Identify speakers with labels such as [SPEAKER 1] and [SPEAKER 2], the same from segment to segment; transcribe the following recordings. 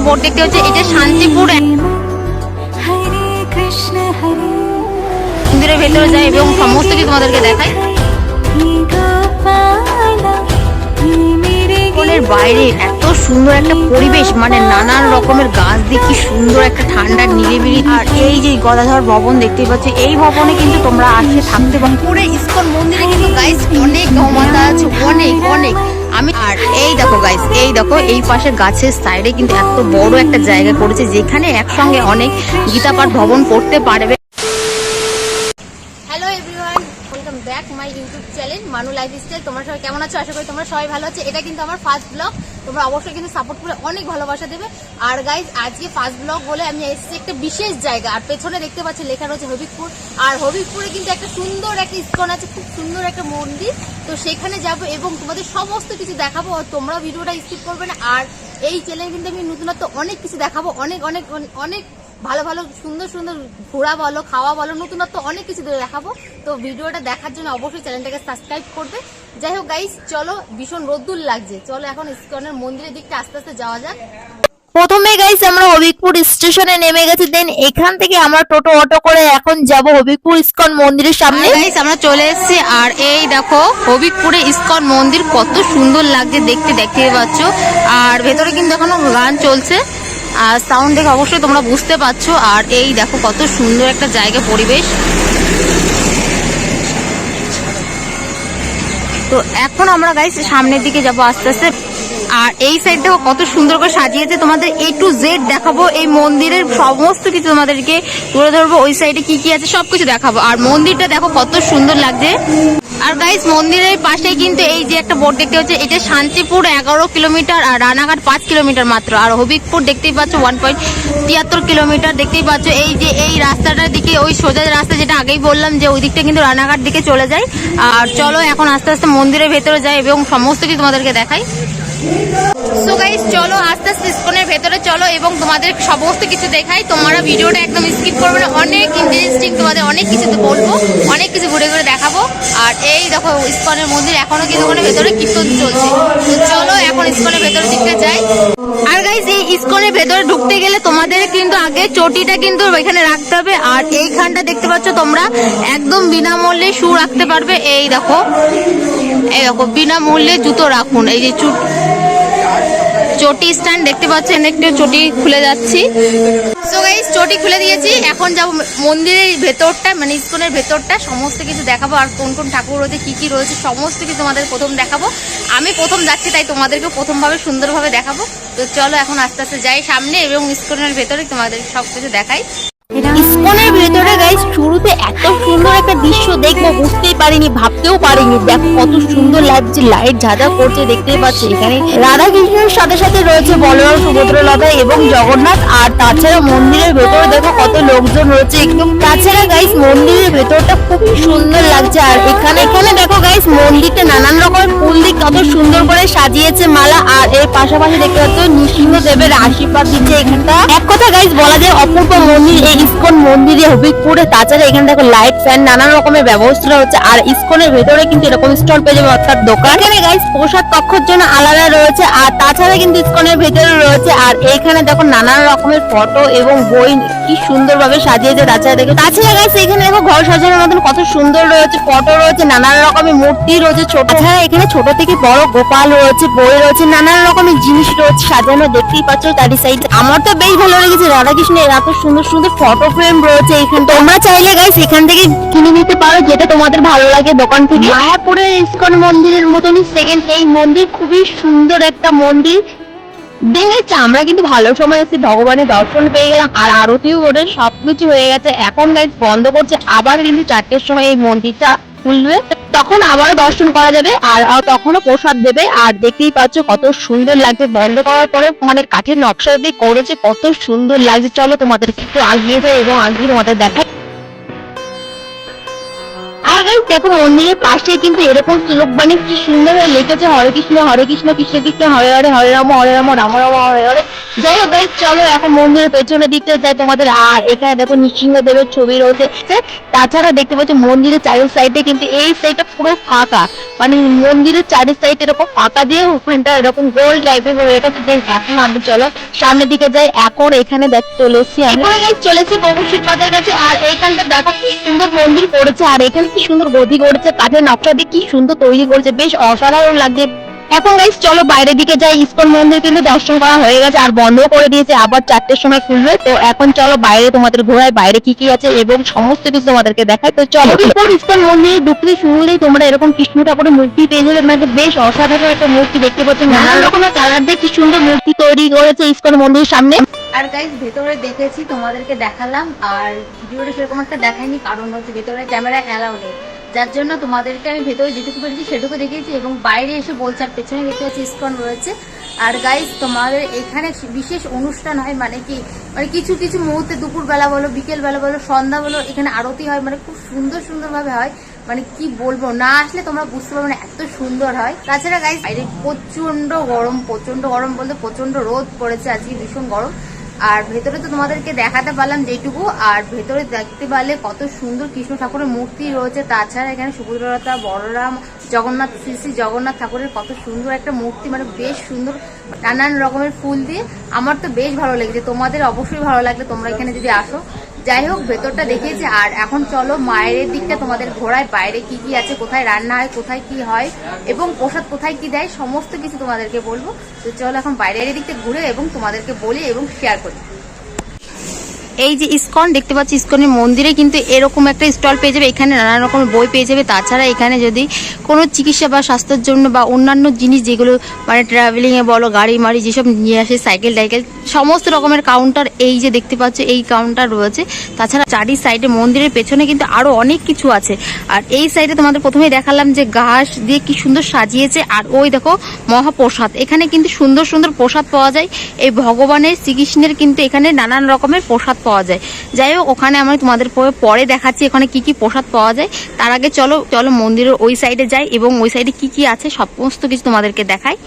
[SPEAKER 1] একটা বোর্ড দেখতে হচ্ছে এটা শান্তিপুর মন্দিরের ভেতরে যাই এবং সমস্ত কিছু তোমাদেরকে দেখাই বাইরে এত সুন্দর একটা পরিবেশ মানে নানান রকমের গাছ দিয়ে কি সুন্দর একটা ঠান্ডা নিরিবিলি আর এই যে গদাধর ভবন দেখতে পাচ্ছি এই ভবনে কিন্তু তোমরা আসে থাকতে পারো পুরো ইস্কন মন্দিরে কিন্তু গাইস অনেক ক্ষমতা করেছি অনেক অনেক আমি আর এই দেখো গাইস এই দেখো এই পাশে গাছের সাইডে কিন্তু এত বড় একটা জায়গা করেছে যেখানে একসঙ্গে অনেক গীতাপাঠ ভবন করতে পারবে মানু স্টাইল তোমরা সবাই কেমন আছো আশা করি তোমরা সবাই ভালো আছো এটা কিন্তু আমার ফার্স্ট ব্লগ তোমরা অবশ্যই কিন্তু সাপোর্ট করে অনেক ভালোবাসা দেবে আর গাইজ আজকে ফার্স্ট ব্লগ বলে আমি এসেছি একটা বিশেষ জায়গা আর পেছনে দেখতে পাচ্ছি লেখা রয়েছে হবিবপুর আর হবিবপুরে কিন্তু একটা সুন্দর একটা স্কন আছে খুব সুন্দর একটা মন্দির তো সেখানে যাব এবং তোমাদের সমস্ত কিছু দেখাবো তোমরা ভিডিওটা স্কিপ করবে না আর এই চ্যানেলে কিন্তু আমি নতুনত্ব অনেক কিছু দেখাবো অনেক অনেক অনেক ভালো ভালো সুন্দর সুন্দর ঘোরা বলো খাওয়া বলো নতুনত্ব অনেক কিছু ধরে দেখাবো তো ভিডিওটা দেখার জন্য অবশ্যই চ্যানেলটাকে সাবস্ক্রাইব করবে যাই হোক গাইস চলো ভীষণ রোদ্দুর লাগছে চলো এখন ইস্কনের মন্দিরের দিকটা আস্তে আস্তে যাওয়া যাক প্রথমে গাইস আমরা হবিকপুর স্টেশনে নেমে গেছি দেন এখান থেকে আমরা টোটো অটো করে এখন যাব হবিকপুর ইস্কন মন্দিরের সামনে গাইস আমরা চলে এসেছি আর এই দেখো হবিকপুরে ইস্কন মন্দির কত সুন্দর লাগছে দেখতে দেখতে পাচ্ছ আর ভেতরে কিন্তু এখনো গান চলছে আর সাউন্ড দেখে অবশ্যই তোমরা বুঝতে পারছো আর এই দেখো কত সুন্দর একটা জায়গা পরিবেশ তো এখন আমরা গাইছি সামনের দিকে যাবো আস্তে আস্তে আর এই সাইড দেখো কত সুন্দর করে সাজিয়েছে তোমাদের এ টু জেড দেখাবো এই মন্দিরের সমস্ত কিছু তোমাদেরকে তুলে ধরবো ওই সাইডে কি কি আছে সবকিছু দেখাবো আর মন্দিরটা দেখো কত সুন্দর লাগছে আর গাইস মন্দিরের পাশে কিন্তু এই যে একটা বোর্ড দেখতে হচ্ছে এটা শান্তিপুর এগারো কিলোমিটার আর রানাঘাট পাঁচ কিলোমিটার মাত্র আর হবিকপুর দেখতেই পাচ্ছ ওয়ান পয়েন্ট তিয়াত্তর কিলোমিটার দেখতেই পাচ্ছ এই যে এই রাস্তাটার দিকে ওই সোজা রাস্তা যেটা আগেই বললাম যে ওই দিকটা কিন্তু রানাঘাট দিকে চলে যায় আর চলো এখন আস্তে আস্তে মন্দিরের ভেতরে যায় এবং সমস্ত কিছু তোমাদেরকে দেখাই সো গাইস চলো আস্তে আস্তে স্কনের ভেতরে চলো এবং তোমাদের সমস্ত কিছু দেখাই তোমরা ভিডিওটা একদম স্কিপ করবে না অনেক ইন্টারেস্টিং তোমাদের অনেক কিছুতে বলবো অনেক কিছু ঘুরে ঘুরে দেখাবো আর এই দেখো ইস্কনের মন্দির এখনো কিন্তু ওখানে ভেতরে কীর্তন চলছে তো চলো এখন ইস্কনের ভেতরে দিকটা যাই আর গাইস এই ইস্কনের ভেতরে ঢুকতে গেলে তোমাদের কিন্তু আগে চটিটা কিন্তু এখানে রাখতে হবে আর এইখানটা দেখতে পাচ্ছ তোমরা একদম বিনামূল্যে শু রাখতে পারবে এই দেখো এরকম বিনামূল্যে জুতো রাখুন এই যে চুট চটি স্ট্যান্ড দেখতে পাচ্ছেন একটু চটি খুলে যাচ্ছি চটি খুলে দিয়েছি এখন যাব মন্দিরের ভেতরটা মানে ইস্কনের ভেতরটা সমস্ত কিছু দেখাবো আর কোন কোন ঠাকুর রয়েছে কি কি রয়েছে সমস্ত কিছু তোমাদের প্রথম দেখাবো আমি প্রথম যাচ্ছি তাই তোমাদেরকে প্রথমভাবে সুন্দরভাবে দেখাবো তো চলো এখন আস্তে আস্তে যাই সামনে এবং ইস্কনের ভেতরে তোমাদের সব কিছু দেখাই ইস্কনের ভেতরে গাই শুরুতে এত সুন্দর একটা দৃশ্য দেখবো বুঝতে পারিনি ভাবতেও পারিনি দেখো কত সুন্দর লাগছে লাইট ঝাঁঝা করছে দেখতে পাচ্ছি এখানে রাধা কৃষ্ণের সাথে সাথে রয়েছে বলরাম সুভদ্রলতা এবং জগন্নাথ আর তাছাড়া মন্দিরের ভেতরে দেখো কত লোকজন রয়েছে একদম তাছাড়া গাইস মন্দিরের ভেতরটা খুব সুন্দর লাগছে আর এখানে এখানে দেখো গাইস মন্দিরটা নানান রকম ফুল দিক কত সুন্দর করে সাজিয়েছে মালা আর এর পাশাপাশি দেখতে পাচ্ছ নৃসিংহ দেবের আশীর্বাদ দিচ্ছে এখানটা এক কথা গাইস বলা যায় অপূর্ব মন্দির এই ইস্কন মন্দিরে করে তাছাড়া এখানে দেখো লাইট ফ্যান নানান রকমের ব্যবস্থা হচ্ছে আর আর ইসকনের ভেতরে কিন্তু এরকম স্টল পেয়ে যাবে অর্থাৎ দোকান এখানে গাইস পোশাক কক্ষের জন্য আলাদা রয়েছে আর তাছাড়া কিন্তু ইসকনের ভেতরে রয়েছে আর এইখানে দেখো নানান রকমের ফটো এবং বই কি ভাবে সাজিয়েছে তাছাড়া দেখো তাছাড়া গাছ এখানে দেখো ঘর সাজানোর মতন কত সুন্দর রয়েছে ফটো রয়েছে নানান রকমের মূর্তি রয়েছে ছোট তাছাড়া আচ্ছা, এখানে ছোট থেকে বড় গোপাল রয়েছে বই রয়েছে নানান রকমের জিনিস রয়েছে সাজানো দেখতেই পাচ্ছ তারই সাইড আমার তো বেশ ভালো লেগেছে রাধাকৃষ্ণের এত সুন্দর সুন্দর ফটো ফ্রেম রয়েছে এখানে তোমরা চাইলে গাছ এখান থেকে কিনে নিতে পারো যেটা তোমাদের ভালো লাগে দোকান থেকে মায়াপুরের ইস্কন মন্দিরের মতনই সেকেন্ড এই মন্দির খুবই সুন্দর একটা মন্দির দেখেছি আমরা কিন্তু ভালো সময় আছি ভগবানের দর্শন পেয়ে গেলাম আর আরতিও ওদের সবকিছু হয়ে গেছে এখন গাইজ বন্ধ করছে আবার কিন্তু চারটের সময় এই মন্দিরটা খুলবে তখন আবার দর্শন করা যাবে আর তখনও প্রসাদ দেবে আর দেখতেই পাচ্ছ কত সুন্দর লাগছে বন্ধ করার পরে মানে কাঠের নকশা দিয়ে করেছে কত সুন্দর লাগছে চলো তোমাদের একটু আগিয়ে যায় এবং আগিয়ে তোমাদের দেখায় আর গাইস দেখো মন্দিরের পাশে কিন্তু এরকম শ্লোক মানে কি সুন্দর ভাবে লিখেছে হরে কৃষ্ণ হরে কৃষ্ণ কৃষ্ণ কৃষ্ণ হরে হরে হরে রাম হরে রাম রাম রাম হরে হরে যাই হোক চলো এখন মন্দিরের পেছনের দিকটা যাই তোমাদের আর এখানে দেখো নৃসিংহদেবের ছবি রয়েছে তাছাড়া দেখতে পাচ্ছ মন্দিরের চারি সাইডে কিন্তু এই সাইডটা পুরো ফাঁকা মানে মন্দিরের চারি সাইড এরকম ফাঁকা দিয়ে ওখানটা এরকম গোল টাইপের হয়ে গেছে এখন আমি চলো সামনের দিকে যাই এখন এখানে দেখ চলেছি আমি চলেছি বহু শিল্পাদের কাছে আর এখানটা দেখো কি সুন্দর মন্দির পড়েছে আর এখানে কি সুন্দর গদি করছে কাঠের নকশা দিয়ে কি সুন্দর তৈরি করছে বেশ অসাধারণ লাগছে এখন গাইস চলো বাইরের দিকে যাই ইস্কন মন্দির কিন্তু দর্শন করা হয়ে গেছে আর বন্ধ করে দিয়েছে আবার চারটের সময় খুলবে তো এখন চলো বাইরে তোমাদের ঘোরায় বাইরে কি কি আছে এবং সমস্ত কিছু তোমাদেরকে দেখায় তো চলো ইস্কন ইস্কন মন্দিরে ঢুকলে শুনলেই তোমরা এরকম কৃষ্ণ ঠাকুরের মূর্তি পেয়ে যাবে মানে বেশ অসাধারণ একটা মূর্তি দেখতে পাচ্ছ হ্যাঁ। নানান রকমের কালার দিয়ে কি সুন্দর মূর্তি তৈরি করেছে ইস্কন মন্দিরের সামনে আর গাইজ ভেতরে দেখেছি তোমাদেরকে দেখালাম আর ভিডিওটা সেরকম একটা দেখায়নি কারণ হচ্ছে ভেতরে ক্যামেরা অ্যালাউ নেই যার জন্য তোমাদেরকে আমি ভেতরে যেটুকু বলেছি সেটুকু দেখিয়েছি এবং বাইরে এসে বলছে আর পেছনে গেটে আছে ইস্কন রয়েছে আর গাইজ তোমাদের এখানে বিশেষ অনুষ্ঠান হয় মানে কি মানে কিছু কিছু মুহূর্তে দুপুরবেলা বলো বিকেলবেলা বলো সন্ধ্যা বলো এখানে আরতি হয় মানে খুব সুন্দর সুন্দরভাবে হয় মানে কি বলবো না আসলে তোমরা বুঝতে পারবে না এত সুন্দর হয় তাছাড়া গাইজ বাইরে প্রচন্ড গরম প্রচন্ড গরম বলতে প্রচন্ড রোদ পড়েছে আজকে ভীষণ গরম আর ভেতরে তো তোমাদেরকে দেখাতে পারলাম যেটুকু আর ভেতরে দেখতে পারলে কত সুন্দর কৃষ্ণ ঠাকুরের মূর্তি রয়েছে তাছাড়া এখানে সুভদ্রতা বড়রাম জগন্নাথ শ্রী শ্রী জগন্নাথ ঠাকুরের কত সুন্দর একটা মূর্তি মানে বেশ সুন্দর নানান রকমের ফুল দিয়ে আমার তো বেশ ভালো লেগেছে তোমাদের অবশ্যই ভালো লাগলে তোমরা এখানে যদি আসো যাই হোক ভেতরটা দেখিয়েছি আর এখন চলো মায়ের দিকটা তোমাদের ঘোরায় বাইরে কি কি আছে কোথায় রান্না হয় কোথায় কি হয় এবং প্রসাদ কোথায় কি দেয় সমস্ত কিছু তোমাদেরকে বলবো তো চলো এখন বাইরের দিকটা ঘুরে এবং তোমাদেরকে বলি এবং শেয়ার করি এই যে ইস্কন দেখতে পাচ্ছি ইস্কনের মন্দিরে কিন্তু এরকম একটা স্টল পেয়ে যাবে এখানে নানা রকম বই পেয়ে যাবে তাছাড়া এখানে যদি কোনো চিকিৎসা বা স্বাস্থ্যের জন্য বা অন্যান্য জিনিস যেগুলো মানে ট্রাভেলিংয়ে বলো গাড়ি মাড়ি যেসব নিয়ে আসে সাইকেল টাইকেল সমস্ত রকমের কাউন্টার এই যে দেখতে পাচ্ছ এই কাউন্টার রয়েছে তাছাড়া চারি সাইডে মন্দিরের পেছনে কিন্তু আরও অনেক কিছু আছে আর এই সাইডে তোমাদের প্রথমেই দেখালাম যে ঘাস দিয়ে কি সুন্দর সাজিয়েছে আর ওই দেখো মহাপ্রসাদ এখানে কিন্তু সুন্দর সুন্দর প্রসাদ পাওয়া যায় এই ভগবানের শ্রীকৃষ্ণের কিন্তু এখানে নানান রকমের প্রসাদ পাওয়া পাওয়া যায় যাই হোক ওখানে আমি তোমাদের পরে দেখাচ্ছি এখানে কি কি প্রসাদ পাওয়া যায় তার আগে চলো চলো মন্দিরের ওই সাইডে যাই এবং ওই সাইডে কি কি আছে সমস্ত কিছু তোমাদেরকে দেখায়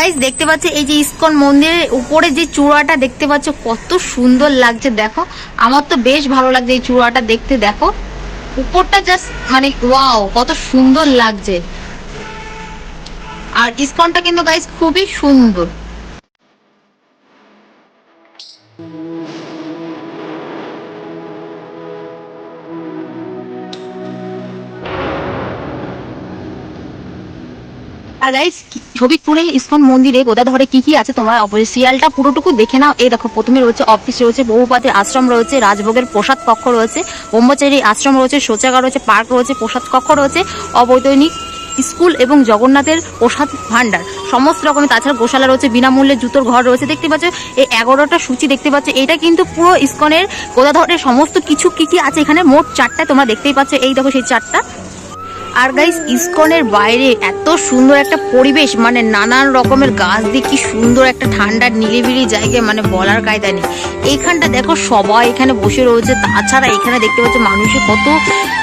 [SPEAKER 1] গাইস দেখতে পাচ্ছ এই যে ইস্কন মন্দিরের উপরে যে চূড়াটা দেখতে পাচ্ছ কত সুন্দর লাগছে দেখো আমার তো বেশ ভালো লাগছে এই চূড়াটা দেখতে দেখো উপরটা জাস্ট মানে ওয়াও কত সুন্দর লাগছে আর ইস্কনটা কিন্তু গাইস খুবই সুন্দর আর গাইস কি ছবিপুরে ইস্কন মন্দিরে গোদাধরে কি কি আছে তোমার অফিসিয়ালটা পুরোটুকু দেখে নাও এই দেখো প্রথমে রয়েছে অফিস রয়েছে বহুপাতের আশ্রম রয়েছে রাজভোগের প্রসাদ কক্ষ রয়েছে ব্রহ্মচারী আশ্রম রয়েছে শৌচাগার রয়েছে পার্ক রয়েছে প্রসাদ কক্ষ রয়েছে অবৈতনিক স্কুল এবং জগন্নাথের প্রসাদ ভাণ্ডার সমস্ত রকমের তাছাড়া গোশালা রয়েছে বিনামূল্যে জুতোর ঘর রয়েছে দেখতে পাচ্ছ এই এগারোটা সূচি দেখতে পাচ্ছ এটা কিন্তু পুরো ইস্কনের গোদাধরের সমস্ত কিছু কি কি আছে এখানে মোট চারটা তোমরা দেখতেই পাচ্ছ এই দেখো সেই চারটা আর গাইস ইস্কনের বাইরে এত সুন্দর একটা পরিবেশ মানে নানান রকমের গাছ দিয়ে কি সুন্দর একটা ঠান্ডা নিলিবিলি জায়গায় মানে বলার কায়দা নেই এইখানটা দেখো সবাই এখানে বসে রয়েছে তাছাড়া এখানে দেখতে পাচ্ছ মানুষে কত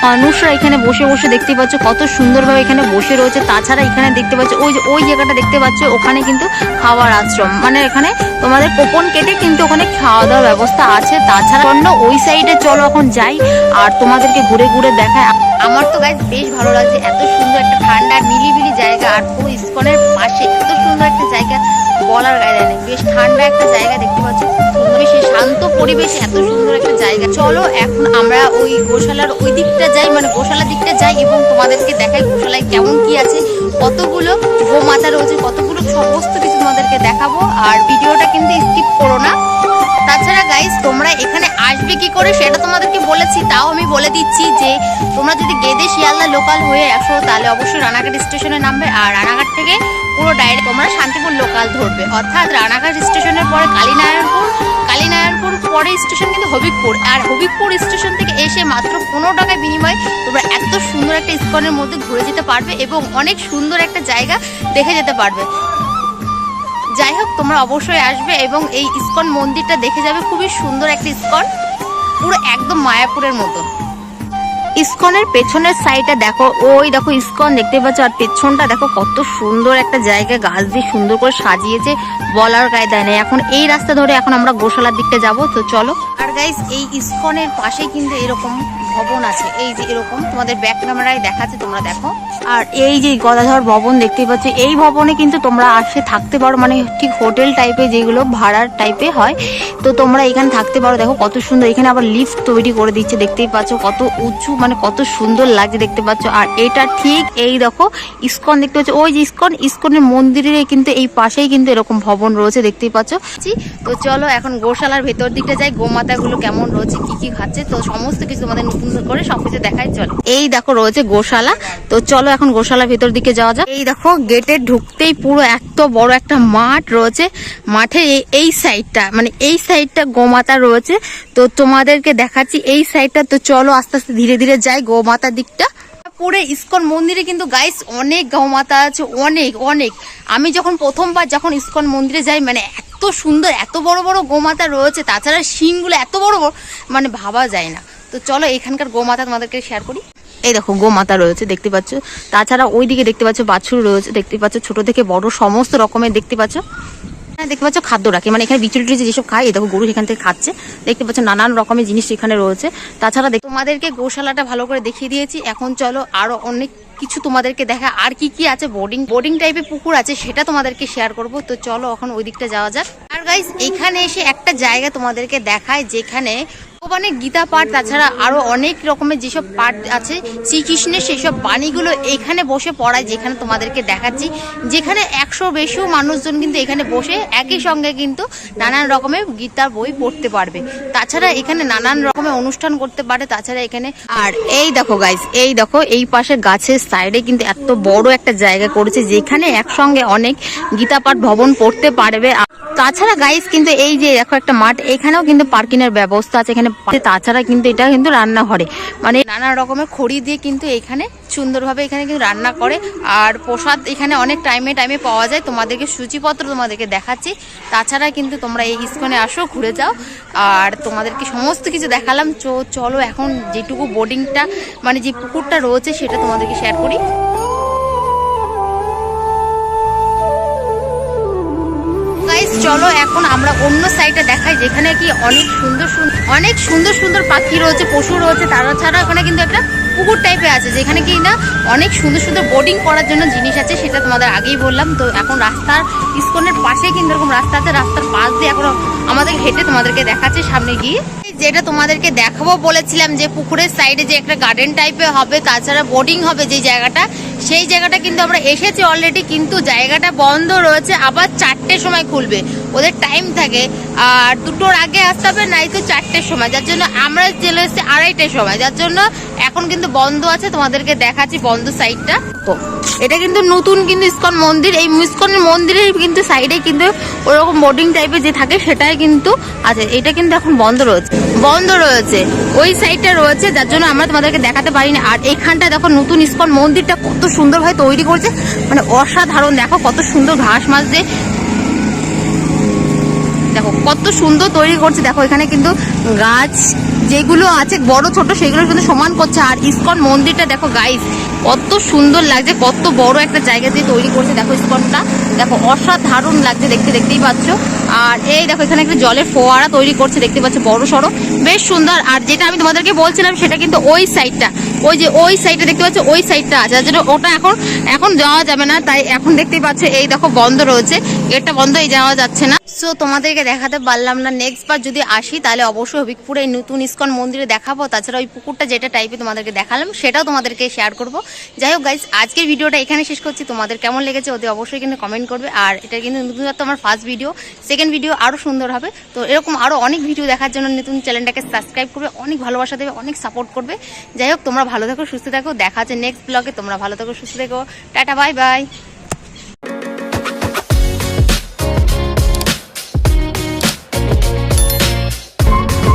[SPEAKER 1] মানুষরা এখানে বসে বসে দেখতে পাচ্ছ কত সুন্দরভাবে এখানে বসে রয়েছে তাছাড়া এখানে দেখতে পাচ্ছ ওই যে ওই জায়গাটা দেখতে পাচ্ছ ওখানে কিন্তু খাওয়ার আশ্রম মানে এখানে তোমাদের কোপন কেটে কিন্তু ওখানে খাওয়া দাওয়ার ব্যবস্থা আছে তাছাড়া অন্য ওই সাইডে চলো এখন যাই আর তোমাদেরকে ঘুরে ঘুরে দেখায় আমার তো গাছ বেশ ভালো লাগছে এত সুন্দর একটা ঠান্ডা মিলিমিলি জায়গা আর পুরো ইস্কনের পাশে এত সুন্দর একটা জায়গা বলার গায়ে নেই বেশ ঠান্ডা একটা জায়গা দেখতে পাচ্ছি খুব সুন্দর শান্ত পরিবেশ এত সুন্দর একটা জায়গা চলো এখন আমরা ওই গোশালার ওই দিকটা যাই মানে গোশালার দিকটা যাই এবং তোমাদেরকে দেখাই গোশালায় কেমন কি আছে কতগুলো গোমাতা রয়েছে কতগুলো সমস্ত কিছু তোমাদেরকে দেখাবো আর ভিডিওটা কিন্তু স্কিপ করো না তাছাড়া গাইজ তোমরা এখানে আসবে কি করে সেটা তোমাদেরকে বলেছি তাও আমি বলে দিচ্ছি যে তোমরা যদি গেদে শিয়ালদা লোকাল হয়ে আসো তাহলে অবশ্যই রানাঘাট স্টেশনে নামবে আর রানাঘাট থেকে পুরো ডাইরেক্ট তোমরা শান্তিপুর লোকাল ধরবে অর্থাৎ রানাঘাট স্টেশনের পরে কালীনারায়ণপুর কালীনারায়ণপুর পরে স্টেশন কিন্তু হবিবপুর আর হবিবপুর স্টেশন থেকে এসে মাত্র পনেরো টাকায় বিনিময়ে তোমরা এত সুন্দর একটা স্কনের মধ্যে ঘুরে যেতে পারবে এবং অনেক সুন্দর একটা জায়গা দেখে যেতে পারবে তোমরা অবশ্যই আসবে এবং এই ইস্কন মন্দিরটা দেখে যাবে খুবই সুন্দর একটা ইস্কন পুরো একদম মায়াপুরের মতন ইস্কনের পেছনের সাইডটা দেখো ওই দেখো ইস্কন দেখতে পাচ্ছ আর পেছনটা দেখো কত সুন্দর একটা জায়গা গাছ দিয়ে সুন্দর করে সাজিয়েছে বলার গায়ে দেয় না এখন এই রাস্তা ধরে এখন আমরা গোশালার দিকটা যাব তো চলো আর গাইস এই ইস্কনের পাশে কিন্তু এরকম ভবন আছে এই যে এরকম তোমাদের ব্যাক ক্যামেরায় দেখাচ্ছে তোমরা দেখো আর এই যে গদাধর ভবন দেখতে পাচ্ছ এই ভবনে কিন্তু তোমরা আসে থাকতে পারো মানে ঠিক হোটেল টাইপে যেগুলো ভাড়ার টাইপে হয় তো তোমরা এখানে থাকতে পারো দেখো কত সুন্দর এখানে আবার লিফ্ট তৈরি করে দিচ্ছে দেখতেই পাচ্ছ কত উঁচু মানে মানে কত সুন্দর লাগছে দেখতে পাচ্ছ আর এটা ঠিক এই দেখো ইস্কন দেখতে পাচ্ছ ওই যে ইস্কন ইস্কনের মন্দিরের কিন্তু এই পাশেই কিন্তু এরকম ভবন রয়েছে দেখতেই পাচ্ছ তো চলো এখন গোশালার ভেতর দিকে যাই গোমাতাগুলো কেমন রয়েছে কি কি খাচ্ছে তো সমস্ত কিছু তোমাদের নতুন করে সবকিছু দেখাই চলো এই দেখো রয়েছে গোশালা তো চলো এখন গোশালার ভেতর দিকে যাওয়া যাক এই দেখো গেটে ঢুকতেই পুরো এত বড় একটা মাঠ রয়েছে মাঠে এই সাইডটা মানে এই সাইডটা গোমাতা রয়েছে তো তোমাদেরকে দেখাচ্ছি এই সাইডটা তো চলো আস্তে আস্তে ধীরে ধীরে মন্দিরে যাই গোমাতার দিকটা পুরে ইস্কন মন্দিরে কিন্তু গাইস অনেক গৌমাতা আছে অনেক অনেক আমি যখন প্রথমবার যখন ইস্কন মন্দিরে যাই মানে এত সুন্দর এত বড় বড় গোমাতা রয়েছে তাছাড়া শিংগুলো এত বড় বড় মানে ভাবা যায় না তো চলো এখানকার গোমাতা তোমাদেরকে শেয়ার করি এই দেখো গোমাতা রয়েছে দেখতে পাচ্ছ তাছাড়া ওইদিকে দেখতে পাচ্ছ বাছুর রয়েছে দেখতে পাচ্ছ ছোট থেকে বড় সমস্ত রকমের দেখতে পাচ্ছ দেখতে পাচ্ছ খাদ্য রাখে মানে এখানে বিচুলি টুচি যেসব খায় দেখো গরু এখান থেকে খাচ্ছে দেখতে পাচ্ছ নানান রকমের জিনিস এখানে রয়েছে তাছাড়া দেখ তোমাদেরকে গোশালাটা ভালো করে দেখিয়ে দিয়েছি এখন চলো আরো অনেক কিছু তোমাদেরকে দেখা আর কি কি আছে বোর্ডিং বোর্ডিং টাইপের পুকুর আছে সেটা তোমাদেরকে শেয়ার করব তো চলো এখন ওই দিকটা যাওয়া যাক আর গাইজ এখানে এসে একটা জায়গা তোমাদেরকে দেখায় যেখানে ভগবানের গীতা পাঠ তাছাড়া আরো অনেক রকমের যেসব পাঠ আছে শ্রীকৃষ্ণের সেসব বাণীগুলো এখানে বসে পড়ায় যেখানে তোমাদেরকে দেখাচ্ছি যেখানে একশো বেশিও মানুষজন কিন্তু এখানে বসে একই সঙ্গে কিন্তু নানান রকমের গীতার বই পড়তে পারবে তাছাড়া এখানে নানান রকমের অনুষ্ঠান করতে পারে তাছাড়া এখানে আর এই দেখো গাইজ এই দেখো এই পাশে গাছের সাইডে কিন্তু এত বড় একটা জায়গা করেছে যেখানে একসঙ্গে অনেক গীতা পাঠ ভবন পড়তে পারবে তাছাড়া গাইস কিন্তু এই যে দেখো একটা মাঠ এখানেও কিন্তু পার্কিং এর ব্যবস্থা আছে এখানে তাছাড়া কিন্তু এটা কিন্তু রান্নাঘরে মানে নানা রকমের খড়ি দিয়ে কিন্তু এখানে সুন্দরভাবে এখানে কিন্তু রান্না করে আর প্রসাদ এখানে অনেক টাইমে টাইমে পাওয়া যায় তোমাদেরকে সূচিপত্র তোমাদেরকে দেখাচ্ছি তাছাড়া কিন্তু তোমরা এই ইস্কনে আসো ঘুরে যাও আর তোমাদেরকে সমস্ত কিছু দেখালাম চলো এখন যেটুকু বোর্ডিংটা মানে যে পুকুরটা রয়েছে সেটা তোমাদেরকে শেয়ার করি চলো এখন আমরা অন্য সাইডে দেখাই যেখানে কি অনেক সুন্দর সুন্দর অনেক সুন্দর সুন্দর পাখি রয়েছে পশু রয়েছে তারা ছাড়া ওখানে কিন্তু একটা পুকুর টাইপে আছে যেখানে কি না অনেক সুন্দর সুন্দর বোর্ডিং করার জন্য জিনিস আছে সেটা তোমাদের আগেই বললাম তো এখন রাস্তার ইস্কনের পাশে কিন্তু এরকম রাস্তাতে রাস্তার পাশ দিয়ে এখন আমাদের হেঁটে তোমাদেরকে দেখাচ্ছে সামনে গিয়ে যেটা তোমাদেরকে দেখাবো বলেছিলাম যে পুকুরের সাইডে যে একটা গার্ডেন টাইপে হবে তাছাড়া বোর্ডিং হবে যে জায়গাটা সেই জায়গাটা কিন্তু আমরা এসেছি অলরেডি কিন্তু জায়গাটা বন্ধ রয়েছে আবার চারটের সময় খুলবে ওদের টাইম থাকে আর দুটোর আগে আসতে হবে নাই তো চারটের সময় যার জন্য আমরা জেলে এসেছি আড়াইটের সময় যার জন্য এখন কিন্তু বন্ধ আছে তোমাদেরকে দেখাচ্ছি বন্ধ সাইডটা তো এটা কিন্তু নতুন কিন্তু ইস্কন মন্দির এই ইস্কনের মন্দিরের কিন্তু সাইডে কিন্তু ওরকম বোর্ডিং টাইপের যে থাকে সেটাই কিন্তু আছে এটা কিন্তু এখন বন্ধ রয়েছে বন্ধ রয়েছে ওই সাইডটা রয়েছে যার জন্য আমরা তোমাদেরকে দেখাতে পারিনি আর এইখানটা দেখো নতুন ইস্কন মন্দিরটা কত সুন্দরভাবে তৈরি করছে মানে অসাধারণ দেখো কত সুন্দর ঘাস মাছ দিয়ে কত সুন্দর তৈরি করছে দেখো এখানে কিন্তু গাছ যেগুলো আছে বড় ছোট সেগুলো কিন্তু সমান করছে আর ইস্কন মন্দিরটা দেখো গাইজ কত সুন্দর লাগছে কত বড় একটা জায়গা দিয়ে তৈরি করছে দেখো ইস্কনটা দেখো অসাধারণ লাগছে দেখতে দেখতেই পাচ্ছ আর এই দেখো এখানে একটা জলের ফোয়ারা তৈরি করছে দেখতে পাচ্ছ বড় সড়ো বেশ সুন্দর আর যেটা আমি তোমাদেরকে বলছিলাম সেটা কিন্তু ওই সাইডটা ওই যে ওই সাইডটা দেখতে পাচ্ছ ওই সাইডটা আছে যেটা ওটা এখন এখন যাওয়া যাবে না তাই এখন দেখতেই পাচ্ছ এই দেখো বন্ধ রয়েছে গেটটা বন্ধ এই যাওয়া যাচ্ছে না সো তোমাদেরকে দেখাতে পারলাম না নেক্সট বার যদি আসি তাহলে অবশ্যই হবিকপুরে নতুন ইস্কন মন্দিরে দেখাবো তাছাড়া ওই পুকুরটা যেটা টাইপে তোমাদেরকে দেখালাম সেটাও তোমাদেরকে শেয়ার করবো যাই হোক গাইজ আজকের ভিডিওটা এখানে শেষ করছি তোমাদের কেমন লেগেছে ওদের অবশ্যই কিন্তু কমেন্ট করবে আর এটা কিন্তু নতুনত্ব আমার ফার্স্ট ভিডিও সেকেন্ড ভিডিও আরও সুন্দর হবে তো এরকম আরও অনেক ভিডিও দেখার জন্য নতুন চ্যানেলটাকে সাবস্ক্রাইব করবে অনেক ভালোবাসা দেবে অনেক সাপোর্ট করবে যাই হোক তোমরা ভালো থাকো সুস্থ থাকো দেখা আছে নেক্সট ব্লগে তোমরা ভালো থাকো সুস্থ থাকো টাটা বাই বাই